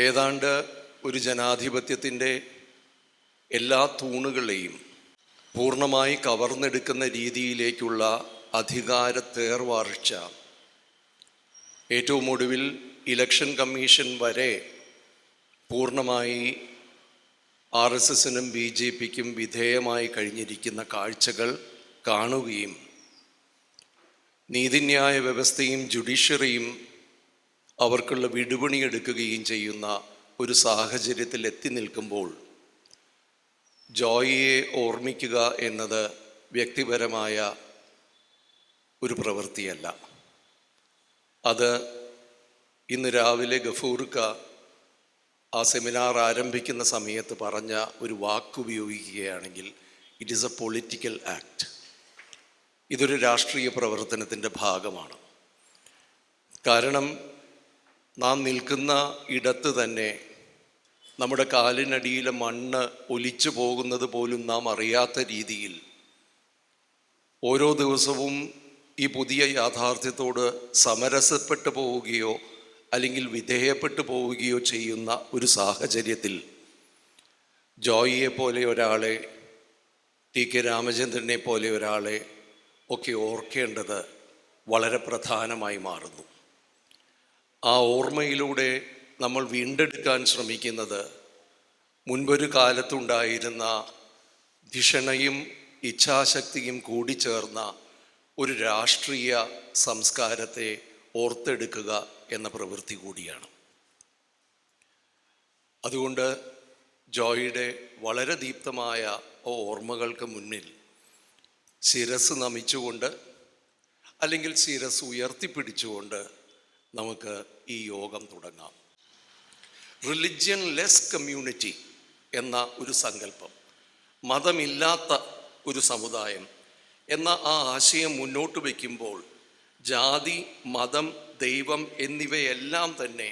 ഏതാണ്ട് ഒരു ജനാധിപത്യത്തിന്റെ എല്ലാ തൂണുകളെയും പൂർണമായി കവർന്നെടുക്കുന്ന രീതിയിലേക്കുള്ള അധികാര തേർവാർച്ച ഏറ്റവും ഒടുവിൽ ഇലക്ഷൻ കമ്മീഷൻ വരെ പൂർണമായി ആർ എസ് എസിനും ബി ജെ പിക്കും വിധേയമായി കഴിഞ്ഞിരിക്കുന്ന കാഴ്ചകൾ കാണുകയും നീതിന്യായ വ്യവസ്ഥയും ജുഡീഷ്യറിയും അവർക്കുള്ള വിടുപണി എടുക്കുകയും ചെയ്യുന്ന ഒരു സാഹചര്യത്തിൽ എത്തി നിൽക്കുമ്പോൾ ജോയിയെ ഓർമ്മിക്കുക എന്നത് വ്യക്തിപരമായ ഒരു പ്രവൃത്തിയല്ല. അത് ഇന്ന് രാവിലെ ഗഫൂർക്ക ആ സെമിനാർ ആരംഭിക്കുന്ന സമയത്ത് പറഞ്ഞ ഒരു വാക്കുപയോഗിക്കുകയാണെങ്കിൽ it is a political act ഇതൊരു രാഷ്ട്രീയ പ്രവർത്തനത്തിന്റെ ഭാഗമാണ്. കാരണം നാം നിൽക്കുന്ന ഇടത്ത് തന്നെ നമ്മുടെ കാലിനടിയിലെ മണ്ണ് ഒലിച്ചു പോകുന്നത് പോലും നാം അറിയാത്ത രീതിയിൽ ഓരോ ദിവസവും ഈ പുതിയ യാഥാർത്ഥ്യത്തോട് സമരസപ്പെട്ടു പോവുകയോ അല്ലെങ്കിൽ വിധേയപ്പെട്ടു പോവുകയോ ചെയ്യുന്ന ഒരു സാഹചര്യത്തിൽ ജോയിയെ പോലെ ഒരാളെ ടി കെ രാമചന്ദ്രനെ പോലെ ഒരാളെ ഒക്കെ ഓർക്കേണ്ടത് വളരെ പ്രധാനമായി മാറുന്നു. ആ ഓർമ്മയിലൂടെ നമ്മൾ വീണ്ടെടുക്കാൻ ശ്രമിക്കുന്നത് മുൻപൊരു കാലത്തുണ്ടായിരുന്ന ധിഷണയും ഇച്ഛാശക്തിയും കൂടി ചേർന്ന ഒരു രാഷ്ട്രീയ സംസ്കാരത്തെ ഓർത്തെടുക്കുക എന്ന പ്രവൃത്തി കൂടിയാണ്. അതുകൊണ്ട് ജോയിയുടെ വളരെ ദീപ്തമായ ഓർമ്മകൾക്ക് മുന്നിൽ ശിരസ് നമിച്ചുകൊണ്ട് അല്ലെങ്കിൽ ശിരസ് ഉയർത്തിപ്പിടിച്ചുകൊണ്ട് നമുക്ക് ഈ യോഗം തുടങ്ങാം. റിലിജ്യൻ ലെസ് കമ്മ്യൂണിറ്റി എന്ന ഒരു സങ്കല്പം മതമില്ലാത്ത ഒരു സമുദായം എന്ന ആ ആശയം മുന്നോട്ട് വയ്ക്കുമ്പോൾ ജാതി മതം ദൈവം എന്നിവയെല്ലാം തന്നെ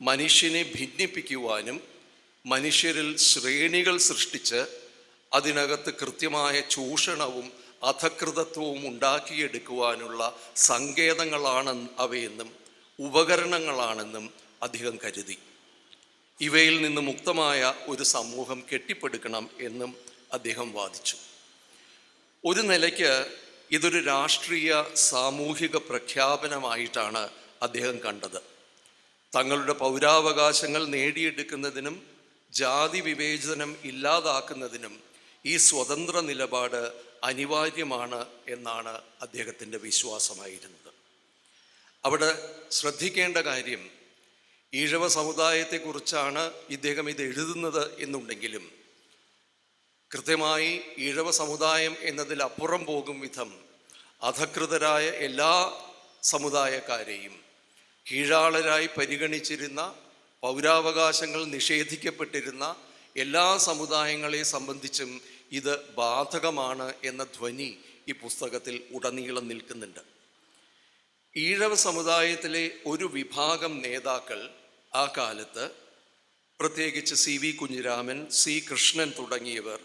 മനുഷ്യനെ ഭിന്നിപ്പിക്കുവാനും മനുഷ്യരിൽ ശ്രേണികൾ സൃഷ്ടിച്ച് അതിനകത്ത് കൃത്യമായ ചൂഷണവും അധകൃതത്വവും ഉണ്ടാക്കിയെടുക്കുവാനുള്ള സങ്കേതങ്ങളാണ് അവയെന്നും ഉപകരണങ്ങളാണെന്നും അദ്ദേഹം കരുതി. ഇവയിൽ നിന്ന് മുക്തമായ ഒരു സമൂഹം കെട്ടിപ്പടുക്കണം എന്നും അദ്ദേഹം വാദിച്ചു. ഒരു നിലയ്ക്ക് ഇതൊരു രാഷ്ട്രീയ സാമൂഹിക പ്രഖ്യാപനമായിട്ടാണ് അദ്ദേഹം കണ്ടത്. തങ്ങളുടെ പൗരാവകാശങ്ങൾ നേടിയെടുക്കുന്നതിനും ജാതി വിവേചനം ഇല്ലാതാക്കുന്നതിനും ഈ സ്വതന്ത്ര നിലപാട് അനിവാര്യമാണ് എന്നാണ് അദ്ദേഹത്തിന്റെ വിശ്വാസമായിരുന്നത്. അവിടെ ശ്രദ്ധിക്കേണ്ട കാര്യം ഈഴവ സമുദായത്തെക്കുറിച്ചാണ് ഇദ്ദേഹം ഇത് എഴുതുന്നത് എന്നുണ്ടെങ്കിലും കൃത്യമായി ഈഴവ സമുദായം എന്നതിലപ്പുറം പോകും വിധം അധകൃതരായ എല്ലാ സമുദായക്കാരെയും കീഴാളരായി പരിഗണിച്ചിരുന്ന പൗരാവകാശങ്ങൾ നിഷേധിക്കപ്പെട്ടിരുന്ന എല്ലാ സമുദായങ്ങളെ സംബന്ധിച്ചും ഇത് ബാധകമാണ് എന്ന ധ്വനി ഈ പുസ്തകത്തിൽ ഉടനീളം നിൽക്കുന്നുണ്ട്. ഈഴവ സമുദായത്തിലെ ഒരു വിഭാഗം നേതാക്കൾ ആ കാലത്ത് പ്രത്യേകിച്ച് C V Kunhiraman C Krishnan തുടങ്ങിയവർ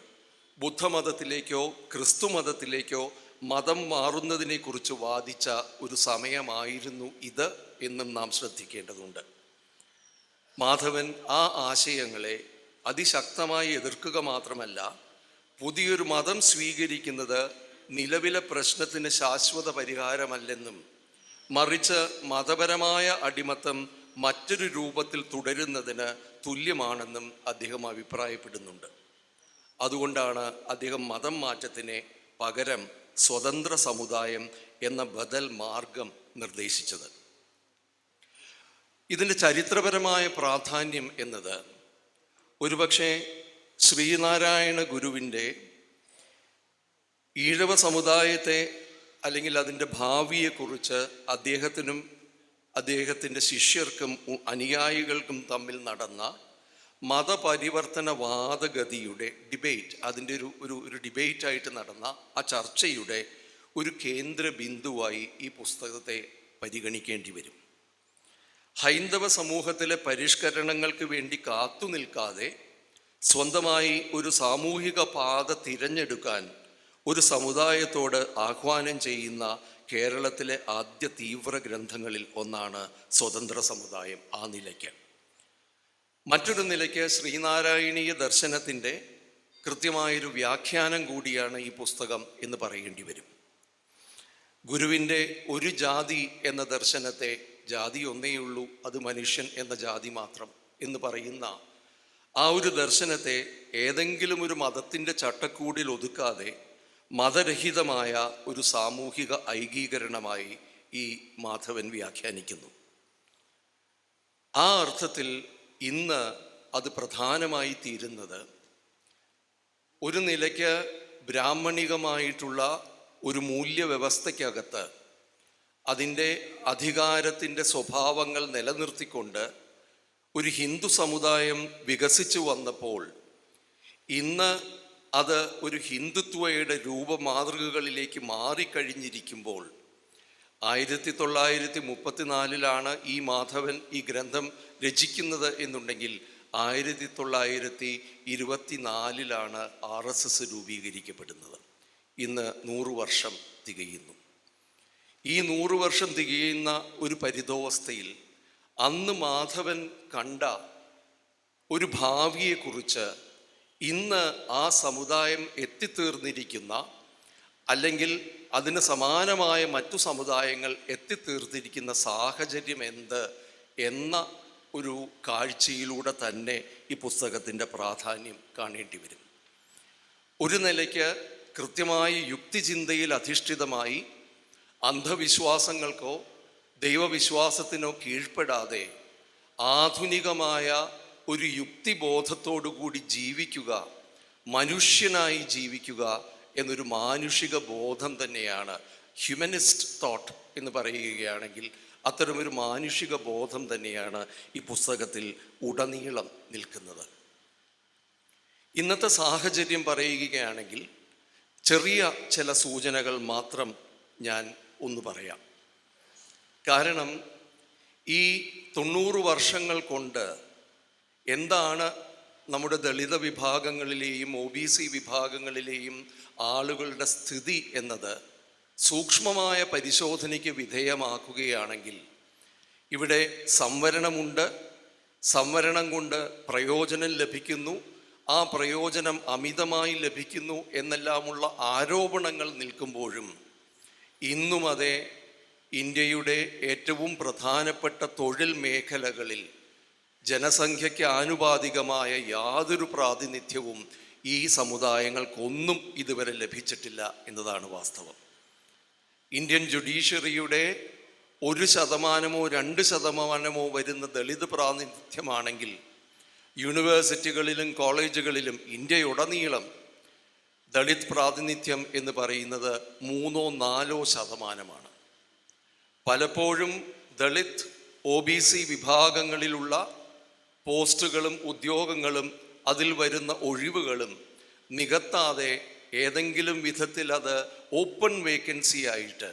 ബുദ്ധമതത്തിലേക്കോ ക്രിസ്തു മതത്തിലേക്കോ മതം മാറുന്നതിനെക്കുറിച്ച് വാദിച്ച ഒരു സമയമായിരുന്നു ഇത് എന്നും നാം ശ്രദ്ധിക്കേണ്ടതുണ്ട്. മാധവൻ ആ ആശയങ്ങളെ അതിശക്തമായി എതിർക്കുക മാത്രമല്ല പുതിയൊരു മതം സ്വീകരിക്കുന്നത് നിലവിലെ പ്രശ്നത്തിന് ശാശ്വത പരിഹാരമല്ലെന്നും മറിച്ച് മതപരമായ അടിമത്തം മറ്റൊരു രൂപത്തിൽ തുടരുന്നതിന് തുല്യമാണെന്നും അദ്ദേഹം അഭിപ്രായപ്പെടുന്നുണ്ട്. അതുകൊണ്ടാണ് അദ്ദേഹം മതം മാറ്റത്തിന് പകരം സ്വതന്ത്ര സമുദായം എന്ന ബദൽ മാർഗം നിർദ്ദേശിച്ചത്. ഇതിന്റെ ചരിത്രപരമായ പ്രാധാന്യം എന്നത് ഒരുപക്ഷെ ശ്രീനാരായണ ഗുരുവിന്റെ ഈഴവ സമുദായത്തെ അല്ലെങ്കിൽ അതിന്റെ ഭാവിയെക്കുറിച്ച് അദ്ദേഹത്തിനും അദ്ദേഹത്തിന്റെ ശിഷ്യർക്കും അനുയായികൾക്കും തമ്മിൽ നടന്ന മതപരിവർത്തന വാദഗതിയുടെ ഡിബേറ്റ് അതിന്റെ ഒരു ഒരു ഒരു ഡിബേറ്റായിട്ട് നടന്ന ആ ചർച്ചയുടെ ഒരു കേന്ദ്ര ബിന്ദുവായി ഈ പുസ്തകത്തെ പരിഗണിക്കേണ്ടി വരും. ഹൈന്ദവ സമൂഹത്തിലെ പരിഷ്കരണങ്ങൾക്ക് വേണ്ടി കാത്തു നിൽക്കാതെ സ്വന്തമായി ഒരു സാമൂഹിക പാത തിരഞ്ഞെടുക്കാൻ ഒരു സമുദായത്തോട് ആഹ്വാനം ചെയ്യുന്ന കേരളത്തിലെ ആദ്യ തീവ്ര ഗ്രന്ഥങ്ങളിൽ ഒന്നാണ് സ്വതന്ത്ര സമുദായം ആ നിലയ്ക്ക്. മറ്റൊരു നിലയ്ക്ക് ശ്രീനാരായണീയ ദർശനത്തിന്റെ കൃത്യമായൊരു വ്യാഖ്യാനം കൂടിയാണ് ഈ പുസ്തകം എന്ന് പറയേണ്ടി വരും. ഗുരുവിന്റെ ഒരു ജാതി എന്ന ദർശനത്തെ ജാതി ഒന്നേയുള്ളൂ അത് മനുഷ്യൻ എന്ന ജാതി മാത്രം എന്ന് പറയുന്ന ആ ഒരു ദർശനത്തെ ഏതെങ്കിലും ഒരു മതത്തിന്റെ ചട്ടക്കൂടിൽ ഒതുക്കാതെ മതരഹിതമായ ഒരു സാമൂഹിക ഐകീകരണമായി ഈ മാധവൻ വ്യാഖ്യാനിക്കുന്നു. ആ അർത്ഥത്തിൽ ഇന്ന് അത് പ്രധാനമായി തീരുന്നത് ഒരു നിലയ്ക്ക് ബ്രാഹ്മണികമായിട്ടുള്ള ഒരു മൂല്യവ്യവസ്ഥയ്ക്കകത്ത് അതിന്റെ അധികാരത്തിന്റെ സ്വഭാവങ്ങൾ നിലനിർത്തിക്കൊണ്ട് ഒരു ഹിന്ദു സമുദായം വികസിച്ചു വന്നപ്പോൾ ഇന്ന് അത് ഒരു ഹിന്ദുത്വയുടെ രൂപമാതൃകകളിലേക്ക് മാറിക്കഴിഞ്ഞിരിക്കുമ്പോൾ ആയിരത്തി തൊള്ളായിരത്തി മുപ്പത്തിനാലിലാണ് ഈ മാധവൻ ഈ ഗ്രന്ഥം രചിക്കുന്നത് എന്നുണ്ടെങ്കിൽ ആയിരത്തി തൊള്ളായിരത്തി ഇരുപത്തിനാലിലാണ് ആർ എസ് എസ് രൂപീകരിക്കപ്പെടുന്നത്. ഇന്ന് നൂറു വർഷം തികയുന്നു. ഈ നൂറു വർഷം തികയുന്ന ഒരു പരിതോവസ്ഥയിൽ അന്ന് മാധവൻ കണ്ട ഒരു ഭാവിയെക്കുറിച്ച് ഇന്ന് ആ സമുദായം എത്തിത്തീർന്നിരിക്കുന്ന അല്ലെങ്കിൽ അതിന് സമാനമായ മറ്റു സമുദായങ്ങൾ എത്തിത്തീർന്നിരിക്കുന്ന സാഹചര്യം എന്ത് എന്ന ഒരു കാഴ്ചയിലൂടെ തന്നെ ഈ പുസ്തകത്തിന്റെ പ്രാധാന്യം കാണേണ്ടി വരും. ഒരു നിലയ്ക്ക് കൃത്യമായി യുക്തിചിന്തയിൽ അധിഷ്ഠിതമായി അന്ധവിശ്വാസങ്ങൾക്കോ ദൈവവിശ്വാസത്തിനോ കീഴ്പ്പെടാതെ ആധുനികമായ ഒരു യുക്തിബോധത്തോടു കൂടി ജീവിക്കുക മനുഷ്യനായി ജീവിക്കുക എന്നൊരു മാനുഷിക ബോധം തന്നെയാണ് ഹ്യൂമനിസ്റ്റ് തോട്ട് എന്ന് പറയുകയാണെങ്കിൽ അത്തരമൊരു മാനുഷിക ബോധം തന്നെയാണ് ഈ പുസ്തകത്തിൽ ഉടനീളം നിൽക്കുന്നത്. ഇന്നത്തെ സാഹചര്യം പറയുകയാണെങ്കിൽ ചെറിയ ചില സൂചനകൾ മാത്രം ഞാൻ ഒന്ന് പറയാം. കാരണം ഈ തൊണ്ണൂറ് വർഷങ്ങൾ കൊണ്ട് എന്താണ് നമ്മുടെ ദളിത വിഭാഗങ്ങളിലെയും ഒ ബി സി വിഭാഗങ്ങളിലെയും ആളുകളുടെ സ്ഥിതി എന്നത്? സൂക്ഷ്മമായ പരിശോധനയ്ക്ക് വിധേയമാക്കുകയാണെങ്കിൽ ഇവിടെ സംവരണമുണ്ട് സംവരണം കൊണ്ട് പ്രയോജനം ലഭിക്കുന്നു ആ പ്രയോജനം അമിതമായി ലഭിക്കുന്നു എന്നെല്ലാമുള്ള ആരോപണങ്ങൾ നിൽക്കുമ്പോഴും ഇന്നും അതേ ഇന്ത്യയുടെ ഏറ്റവും പ്രധാനപ്പെട്ട തൊഴിൽ മേഖലകളിൽ ജനസംഖ്യയ്ക്ക് ആനുപാതികമായ യാതൊരു പ്രാതിനിധ്യവും ഈ സമുദായങ്ങൾക്കൊന്നും ഇതുവരെ ലഭിച്ചിട്ടില്ല എന്നതാണ് വാസ്തവം. ഇന്ത്യൻ ജുഡീഷ്യറിയുടെ ഒരു ശതമാനമോ രണ്ട് ശതമാനമോ വരുന്ന ദളിത് പ്രാതിനിധ്യമാണെങ്കിൽ യൂണിവേഴ്സിറ്റികളിലും കോളേജുകളിലും ഇന്ത്യയുടനീളം ദളിത് പ്രാതിനിധ്യം എന്ന് പറയുന്നത് മൂന്നോ നാലോ ശതമാനമാണ്. പലപ്പോഴും ദളിത് ഒ വിഭാഗങ്ങളിലുള്ള പോസ്റ്റുകളും ഉദ്യോഗങ്ങളും അതിൽ വരുന്ന ഒഴിവുകളും നികത്താതെ ഏതെങ്കിലും വിധത്തിൽ അത് ഓപ്പൺ വേക്കൻസി ആയിട്ട്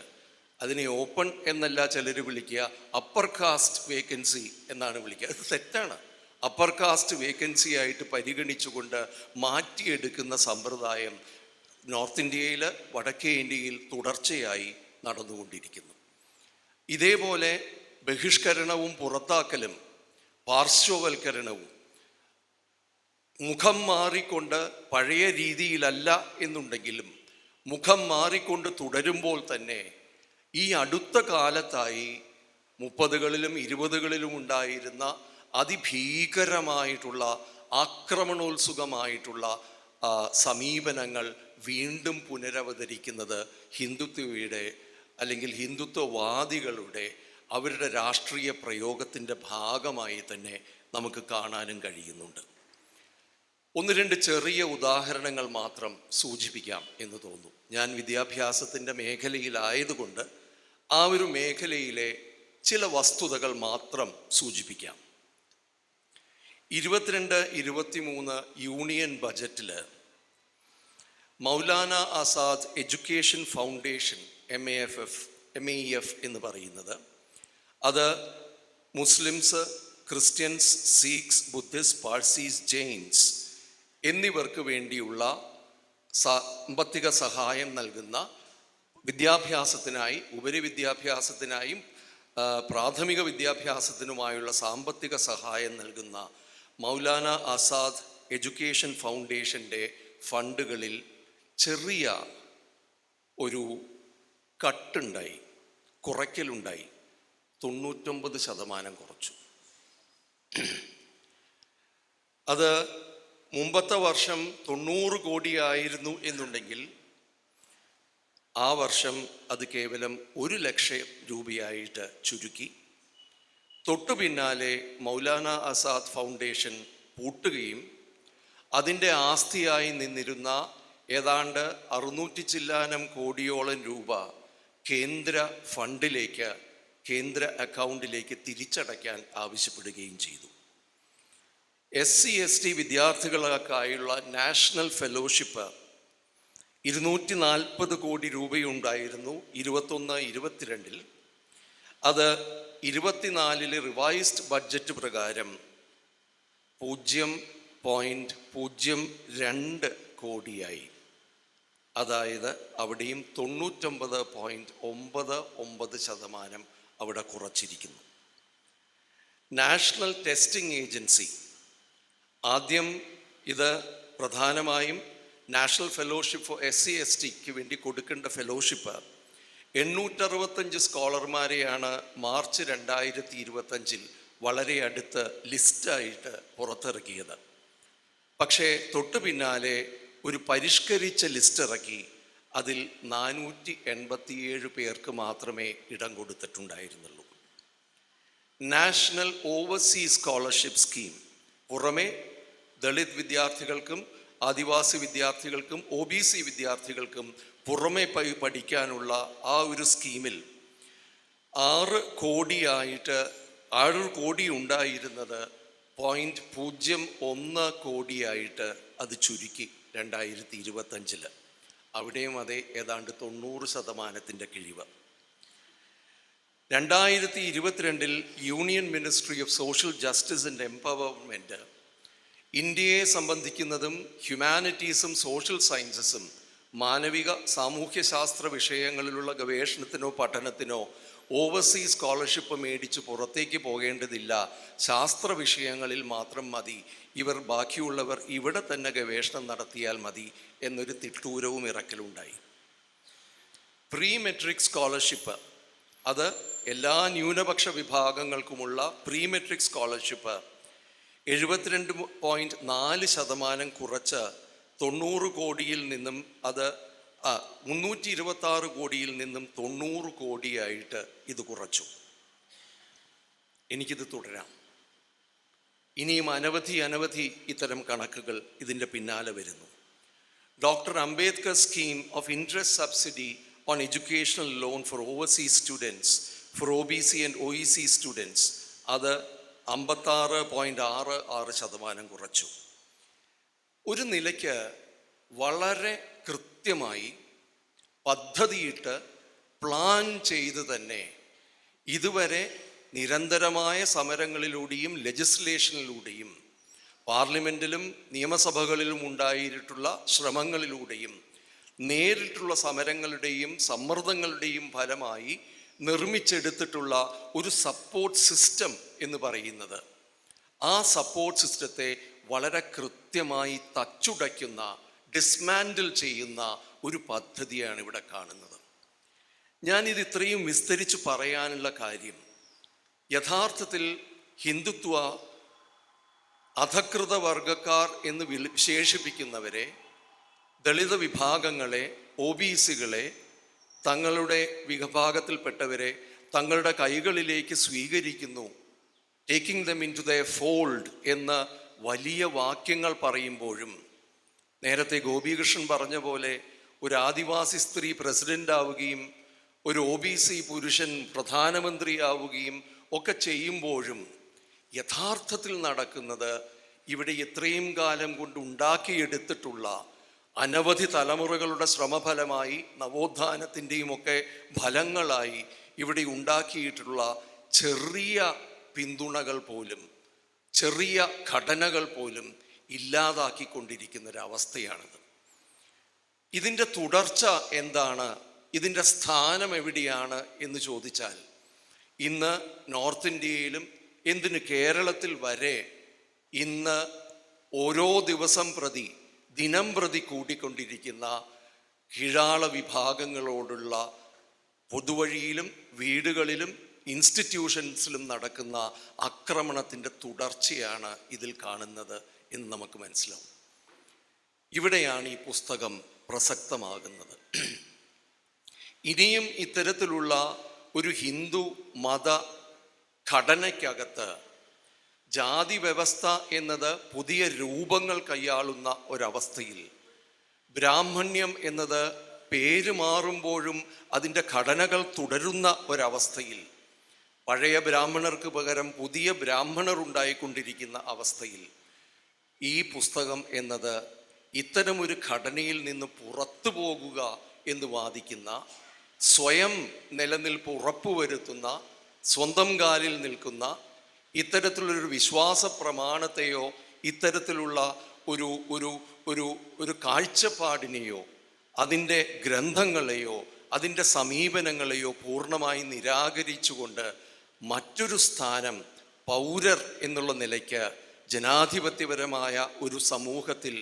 അതിനെ ഓപ്പൺ എന്നല്ല ചിലർ വിളിക്കുക അപ്പർ കാസ്റ്റ് വേക്കൻസി എന്നാണ് വിളിക്കുക. അത് തെറ്റാണ്. അപ്പർ കാസ്റ്റ് വേക്കൻസി ആയിട്ട് പരിഗണിച്ചുകൊണ്ട് മാറ്റിയെടുക്കുന്ന സമ്പ്രദായം നോർത്ത് ഇന്ത്യയിൽ വടക്കേ ഇന്ത്യയിൽ തുടർച്ചയായി നടന്നുകൊണ്ടിരിക്കുന്നു. ഇതേപോലെ ബഹിഷ്കരണവും പുറത്താക്കലും പാർശ്വവൽക്കരണവും മുഖം മാറിക്കൊണ്ട് പഴയ രീതിയിലല്ല എന്നുണ്ടെങ്കിലും മുഖം മാറിക്കൊണ്ട് തുടരുമ്പോൾ തന്നെ ഈ അടുത്ത കാലത്തായി മുപ്പതുകളിലും ഇരുപതുകളിലും ഉണ്ടായിരുന്ന അതിഭീകരമായിട്ടുള്ള ആക്രമണോത്സുകമായിട്ടുള്ള സമീപനങ്ങൾ വീണ്ടും പുനരവതരിക്കുന്നത് ഹിന്ദുത്വയുടെ അല്ലെങ്കിൽ ഹിന്ദുത്വവാദികളുടെ അവരുടെ രാഷ്ട്രീയ പ്രയോഗത്തിന്റെ ഭാഗമായി തന്നെ നമുക്ക് കാണാനും കഴിയുന്നുണ്ട്. ഒന്ന് രണ്ട് ചെറിയ ഉദാഹരണങ്ങൾ മാത്രം സൂചിപ്പിക്കാം എന്ന് തോന്നുന്നു. ഞാൻ വിദ്യാഭ്യാസത്തിന്റെ മേഖലയിലായതുകൊണ്ട് ആ ഒരു മേഖലയിലെ ചില വസ്തുതകൾ മാത്രം സൂചിപ്പിക്കാം. ഇരുപത്തിരണ്ട് ഇരുപത്തിമൂന്ന് യൂണിയൻ ബജറ്റിൽ Maulana Azad education foundation M A F F M A F എന്ന് പറയുന്നത് അത് Muslims Christians Sikhs Buddhist Parsis Jains എന്നിവർക്ക് വേണ്ടിയുള്ള സാമ്പത്തിക സഹായം നൽകുന്ന വിദ്യാഭ്യാസത്തിനായി ഉപരി വിദ്യാഭ്യാസത്തിനായും പ്രാഥമിക വിദ്യാഭ്യാസത്തിനുമായുള്ള സാമ്പത്തിക സഹായം നൽകുന്ന മൗലാന ആസാദ് എഡ്യൂക്കേഷൻ ഫൗണ്ടേഷന്റെ ഫണ്ടുകളിൽ ചെറിയ ഒരു കട്ടുണ്ടായി കുറയ്ക്കലുണ്ടായി. തൊണ്ണൂറ്റൊമ്പത് ശതമാനം കുറച്ചു. അത് മുമ്പത്തെ വർഷം തൊണ്ണൂറ് കോടിയായിരുന്നു എന്നുണ്ടെങ്കിൽ ആ വർഷം അത് കേവലം ഒരു ലക്ഷം രൂപയായിട്ട് ചുരുക്കി. തൊട്ടു പിന്നാലെ മൗലാന ആസാദ് ഫൗണ്ടേഷൻ പൂട്ടുകയും അതിന്റെ ആസ്തിയായി നിന്നിരുന്ന ഏതാണ്ട് അറുന്നൂറ്റി ചില്ലാനം കോടിയോളം രൂപ കേന്ദ്ര ഫണ്ടിലേക്ക് കേന്ദ്ര അക്കൗണ്ടിലേക്ക് തിരിച്ചടയ്ക്കാൻ ആവശ്യപ്പെടുകയും ചെയ്തു. എസ് സി എസ് ടി വിദ്യാർത്ഥികൾക്കായുള്ള നാഷണൽ ഫെലോഷിപ്പ് ഇരുന്നൂറ്റി നാൽപ്പത് കോടി രൂപയുണ്ടായിരുന്നു ഇരുപത്തൊന്ന് ഇരുപത്തിരണ്ടിൽ. അത് ഇരുപത്തിനാലിലെ റിവൈസ്ഡ് ബഡ്ജറ്റ് പ്രകാരം പൂജ്യം പോയിന്റ് പൂജ്യം രണ്ട് കോടിയായി. അതായത് അവിടെയും തൊണ്ണൂറ്റൊമ്പത് പോയിന്റ് ഒമ്പത് ഒമ്പത് ശതമാനം അവിടെ കുറച്ചിരിക്കുന്നു. നാഷണൽ ടെസ്റ്റിംഗ് ഏജൻസി ആദ്യം ഇത് പ്രധാനമായും national fellowship for S C S tick വേണ്ടി കൊടുക്കേണ്ട ഫെലോഷിപ്പ് എണ്ണൂറ്ററുപത്തഞ്ച് സ്കോളർമാരെയാണ് മാർച്ച് രണ്ടായിരത്തി ഇരുപത്തഞ്ചിൽ വളരെ അടുത്ത് ലിസ്റ്റായിട്ട് പുറത്തിറക്കിയത്. പക്ഷേ തൊട്ടു പിന്നാലെ ഒരു പരിഷ്കരിച്ച ലിസ്റ്റ് ഇറക്കി അതിൽ നാനൂറ്റി എൺപത്തിയേഴ് പേർക്ക് മാത്രമേ ഇടം കൊടുത്തിട്ടുണ്ടായിരുന്നുള്ളൂ. National overseas scholarship scheme. പുറമെ ദളിത് വിദ്യാർത്ഥികൾക്കും ആദിവാസി വിദ്യാർത്ഥികൾക്കും ഒ ബി സി വിദ്യാർത്ഥികൾക്കും പുറമെ പോയി പഠിക്കാനുള്ള ആ ഒരു സ്കീമിൽ ആറ് കോടിയായിട്ട് ആറ് കോടി ഉണ്ടായിരുന്നത് പോയിന്റ് പൂജ്യം ഒന്ന് കോടിയായിട്ട് അത് ചുരുക്കി രണ്ടായിരത്തി ഇരുപത്തഞ്ചിൽ. അവിടെയും അതേ ഏതാണ്ട് തൊണ്ണൂറ് ശതമാനത്തിന്റെ കിഴിവ്. രണ്ടായിരത്തി ഇരുപത്തിരണ്ടിൽ union ministry of social justice and empowerment ഇന്ത്യയെ സംബന്ധിക്കുന്നതും ഹ്യൂമാനിറ്റീസും സോഷ്യൽ സയൻസസും മാനവിക സാമൂഹ്യശാസ്ത്ര വിഷയങ്ങളിലുള്ള ഗവേഷണത്തിനോ പഠനത്തിനോ ഓവർസീസ് സ്കോളർഷിപ്പ് മേടിച്ച് പുറത്തേക്ക് പോകേണ്ടതില്ല. ശാസ്ത്ര വിഷയങ്ങളിൽ മാത്രം മതി. ഇവർ ബാക്കിയുള്ളവർ ഇവിടെ തന്നെ ഗവേഷണം നടത്തിയാൽ മതി എന്നൊരു തിട്ടൂരവും ഇറക്കലുണ്ടായി. പ്രീ മെട്രിക് സ്കോളർഷിപ്പ് അത് എല്ലാ ന്യൂനപക്ഷ വിഭാഗങ്ങൾക്കുമുള്ള പ്രീ മെട്രിക് സ്കോളർഷിപ്പ് എഴുപത്തിരണ്ട് പോയിന്റ് നാല് ശതമാനം കുറച്ച് തൊണ്ണൂറ് കോടിയിൽ നിന്നും അത് മുന്നൂറ്റി ഇരുപത്തി ആറ് കോടിയിൽ നിന്നും തൊണ്ണൂറ് കോടിയായിട്ട് ഇത് കുറച്ചു. എനിക്കിത് തുടരാം. ഇനിയും അനവധി അനവധി ഇത്തരം കണക്കുകൾ ഇതിന്റെ പിന്നാലെ വരുന്നു. Doctor Ambedkar scheme of interest subsidy on educational loan for overseas students for O B C and O E C students അത് അമ്പത്താറ് പോയിന്റ് ആറ് ആറ് ശതമാനം കുറച്ചു. ഒരു നിലയ്ക്ക് വളരെ കൃത്യമായി പദ്ധതിയിട്ട് പ്ലാൻ ചെയ്ത് തന്നെ ഇതുവരെ നിരന്തരമായ സമരങ്ങളിലൂടെയും ലെജിസ്ലേഷനിലൂടെയും പാർലമെന്റിലും നിയമസഭകളിലും ഉണ്ടായിട്ടുള്ള ശ്രമങ്ങളിലൂടെയും നേരിട്ടുള്ള സമരങ്ങളുടെയും സമ്മർദ്ദങ്ങളുടെയും ഫലമായി നിർമ്മിച്ചെടുത്തിട്ടുള്ള ഒരു സപ്പോർട്ട് സിസ്റ്റം എന്ന് പറയുന്നത്. ആ സപ്പോർട്ട് സിസ്റ്റത്തെ വളരെ കൃത്യമായി തച്ചുടയ്ക്കുന്ന ഡിസ്മാൻഡിൽ ചെയ്യുന്ന ഒരു പദ്ധതിയാണ് ഇവിടെ കാണുന്നത്. ഞാനിത് ഇത്രയും വിസ്തരിച്ച് പറയാനുള്ള കാര്യം യഥാർത്ഥത്തിൽ ഹിന്ദുത്വ അധകൃത വർഗക്കാർ എന്ന് വിശേഷിപ്പിക്കുന്നവരെ ദളിത വിഭാഗങ്ങളെ ഒ ബി സികളെ തങ്ങളുടെ വിഭാഗത്തിൽപ്പെട്ടവരെ തങ്ങളുടെ കൈകളിലേക്ക് സ്വീകരിക്കുന്നു. Taking them into the fold എന്ന വലിയ വാക്യങ്ങൾ പറയുമ്പോഴും നേരത്തെ ഗോപികൃഷ്ണൻ പറഞ്ഞ പോലെ ഒരു ആദിവാസി സ്ത്രീ പ്രസിഡന്റ് ആവുകയും ഒരു ഒ ബി സി പുരുഷൻ പ്രധാനമന്ത്രിയാവുകയും ഒക്കെ ചെയ്യുമ്പോഴും യഥാർത്ഥത്തിൽ നടക്കുന്നത് ഇവിടെ ഇത്രയും കാലം കൊണ്ട് ഉണ്ടാക്കിയെടുത്തിട്ടുള്ള അനവധി തലമുറകളുടെ ശ്രമഫലമായി നവോത്ഥാനത്തിന്റെയും ഒക്കെ ഫലങ്ങളായി ഇവിടെ ഉണ്ടാക്കിയിട്ടുള്ള ചെറിയ പിന്തുണകൾ പോലും ചെറിയ ഘടനകൾ പോലും ഇല്ലാതാക്കിക്കൊണ്ടിരിക്കുന്ന ഒരവസ്ഥയാണിത് ഇതിന്റെ തുടർച്ച എന്താണ്? ഇതിന്റെ സ്ഥാനം എവിടെയാണ് എന്ന് ചോദിച്ചാൽ ഇന്ന് നോർത്ത് ഇന്ത്യയിലും എന്തിന് കേരളത്തിൽ വരെ ഇന്ന് ഓരോ ദിവസം പ്രതി ദിനം പ്രതി കൂട്ടിക്കൊണ്ടിരിക്കുന്ന കിഴാള വിഭാഗങ്ങളോടുള്ള പൊതുവഴിയിലും വീടുകളിലും ഇൻസ്റ്റിറ്റ്യൂഷൻസിലും നടക്കുന്ന ആക്രമണത്തിന്റെ തുടർച്ചയാണ് ഇതിൽ കാണുന്നത്. എന്ന് നമുക്ക് മനസ്സിലാവും. ഇവിടെയാണ് ഈ പുസ്തകം പ്രസക്തമാകുന്നത്. ഇനിയും ഇത്തരത്തിലുള്ള ഒരു ഹിന്ദു മത ഘടനയ്ക്കകത്ത് ജാതി വ്യവസ്ഥ എന്നത് പുതിയ രൂപങ്ങൾ കൈയാളുന്ന ഒരവസ്ഥയിൽ ബ്രാഹ്മണ്യം എന്നത് പേര് മാറുമ്പോഴും അതിന്റെ ഘടനകൾ തുടരുന്ന ഒരവസ്ഥയിൽ പഴയ ബ്രാഹ്മണർക്ക് പകരം പുതിയ ബ്രാഹ്മണർ ഉണ്ടായിക്കൊണ്ടിരിക്കുന്ന അവസ്ഥയിൽ ഈ പുസ്തകം എന്നത് ഇത്തരമൊരു ഘടനയിൽ നിന്ന് പുറത്തു പോകുക എന്ന് വാദിക്കുന്ന സ്വയം നിലനിൽപ്പ് ഉറപ്പുവരുത്തുന്ന സ്വന്തം കാലിൽ നിൽക്കുന്ന ഇത്തരത്തിലുള്ളൊരു വിശ്വാസ പ്രമാണത്തെയോ ഇത്തരത്തിലുള്ള ഒരു ഒരു ഒരു ഒരു കാഴ്ചപ്പാടിനെയോ അതിന്റെ ഗ്രന്ഥങ്ങളെയോ അതിന്റെ സമീപനങ്ങളെയോ പൂർണമായി നിരാകരിച്ചുകൊണ്ട് മറ്റൊരു സ്ഥാനം പൗരർ എന്നുള്ള നിലയ്ക്ക് ജനാധിപത്യപരമായ ഒരു സമൂഹത്തിൽ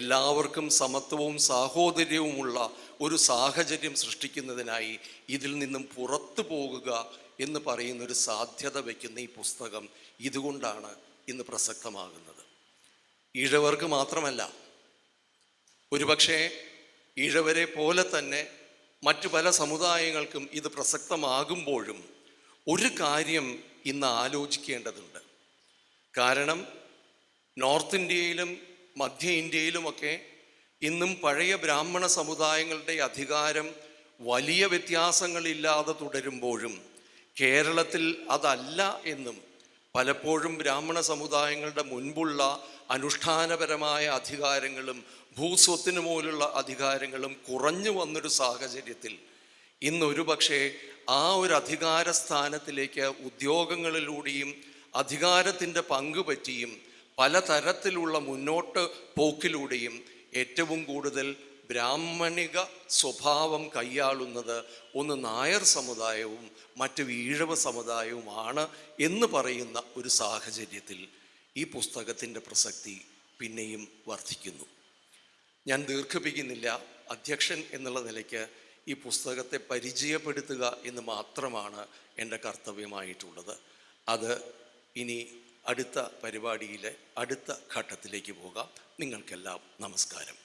എല്ലാവർക്കും സമത്വവും സാഹോദര്യവുമുള്ള ഒരു സാഹചര്യം സൃഷ്ടിക്കുന്നതിനായി ഇതിൽ നിന്നും പുറത്തു പോകുക എന്ന് പറയുന്ന ഒരു സാധ്യത വയ്ക്കുന്ന ഈ പുസ്തകം ഇതുകൊണ്ടാണ് ഇന്ന് പ്രസക്തമാകുന്നത്. ഈഴവർക്ക് മാത്രമല്ല ഒരുപക്ഷെ ഈഴവരെ പോലെ തന്നെ മറ്റു പല സമുദായങ്ങൾക്കും ഇത് പ്രസക്തമാകുമ്പോഴും ഒരു കാര്യം ഇന്ന് ആലോചിക്കേണ്ടതുണ്ട്. കാരണം നോർത്ത് ഇന്ത്യയിലും മധ്യ ഇന്ത്യയിലുമൊക്കെ ഇന്നും പഴയ ബ്രാഹ്മണ സമുദായങ്ങളുടെ അധികാരം വലിയ വ്യത്യാസങ്ങളില്ലാതെ തുടരുമ്പോഴും കേരളത്തിൽ അതല്ല എന്നും പലപ്പോഴും ബ്രാഹ്മണ സമുദായങ്ങളുടെ മുൻപുള്ള അനുഷ്ഠാനപരമായ അധികാരങ്ങളും ഭൂസ്വത്തിന് പോലുള്ള അധികാരങ്ങളും കുറഞ്ഞു വന്നൊരു സാഹചര്യത്തിൽ ഇന്നൊരു പക്ഷേ ആ ഒരു അധികാര സ്ഥാനത്തിലേക്ക് ഉദ്യോഗങ്ങളിലൂടെയും അധികാരത്തിന്റെ പങ്ക് പറ്റിയും പലതരത്തിലുള്ള മുന്നോട്ട് പോക്കിലൂടെയും ഏറ്റവും കൂടുതൽ ബ്രാഹ്മണിക സ്വഭാവം കൈയാളുന്നത് ഒന്ന് നായർ സമുദായവും മറ്റ് ഈഴവ സമുദായവുമാണ് എന്ന് പറയുന്ന ഒരു സാഹചര്യത്തിൽ ഈ പുസ്തകത്തിന്റെ പ്രസക്തി പിന്നെയും വർദ്ധിക്കുന്നു. ഞാൻ ദീർഘിപ്പിക്കുന്നില്ല. അധ്യക്ഷൻ എന്നുള്ള നിലയ്ക്ക് ഈ പുസ്തകത്തെ പരിചയപ്പെടുത്തുക എന്ന് മാത്രമാണ് എന്റെ കർത്തവ്യമായിട്ടുള്ളത്. അത് ഇനി അടുത്ത പരിപാടിയിലെ അടുത്ത ഘട്ടത്തിലേക്ക് പോകാം. നിങ്ങൾക്കെല്ലാം നമസ്കാരം.